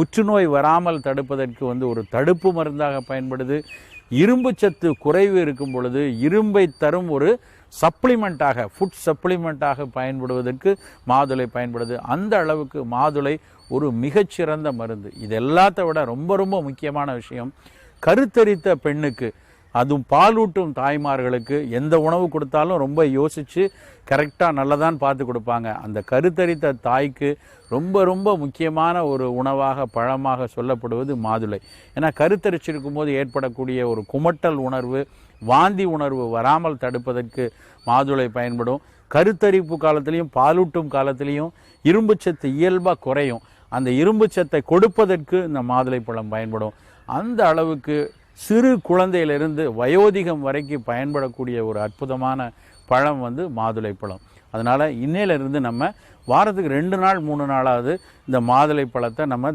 புற்றுநோய் வராமல் தடுப்பதற்கு வந்து ஒரு தடுப்பு மருந்தாக பயன்படுது. இரும்பு சத்து குறைவு இருக்கும் பொழுது இரும்பை தரும் ஒரு சப்ளிமெண்ட்டாக ஃபுட் சப்ளிமெண்ட்டாக பயன்படுவதற்கு மாதுளை பயன்படுது. அந்த அளவுக்கு மாதுளை ஒரு மிகச்சிறந்த மருந்து. இது எல்லாத்த விட ரொம்ப ரொம்ப முக்கியமான விஷயம். கருத்தரித்த பெண்ணுக்கு அதுவும் பாலூட்டும் தாய்மார்களுக்கு எந்த உணவு கொடுத்தாலும் ரொம்ப யோசித்து கரெக்டாக நல்லதான் பார்த்து கொடுப்பாங்க. அந்த கருத்தரித்த தாய்க்கு ரொம்ப ரொம்ப முக்கியமான ஒரு உணவாக பழமாக சொல்லப்படுவது மாதுளை. ஏன்னா கருத்தரிச்சிருக்கும் போது ஏற்படக்கூடிய ஒரு குமட்டல் உணர்வு வாந்தி உணர்வு வராமல் தடுப்பதற்கு மாதுளை பயன்படும். கருத்தரிப்பு காலத்திலையும் பாலூட்டும் காலத்திலையும் இரும்புச்சத்து இயல்பாக குறையும். அந்த இரும்புச்சத்தை கொடுப்பதற்கு இந்த மாதுளை பழம் பயன்படும். அந்த அளவுக்கு சிறு குழந்தையிலிருந்து வயோதிகம் வரைக்கும் பயன்படக்கூடிய ஒரு அற்புதமான பழம் வந்து மாதுளை பழம். அதனால் இன்னையிலிருந்து நம்ம வாரத்துக்கு ரெண்டு நாள் மூணு நாளாவது இந்த மாதுளை பழத்தை நம்ம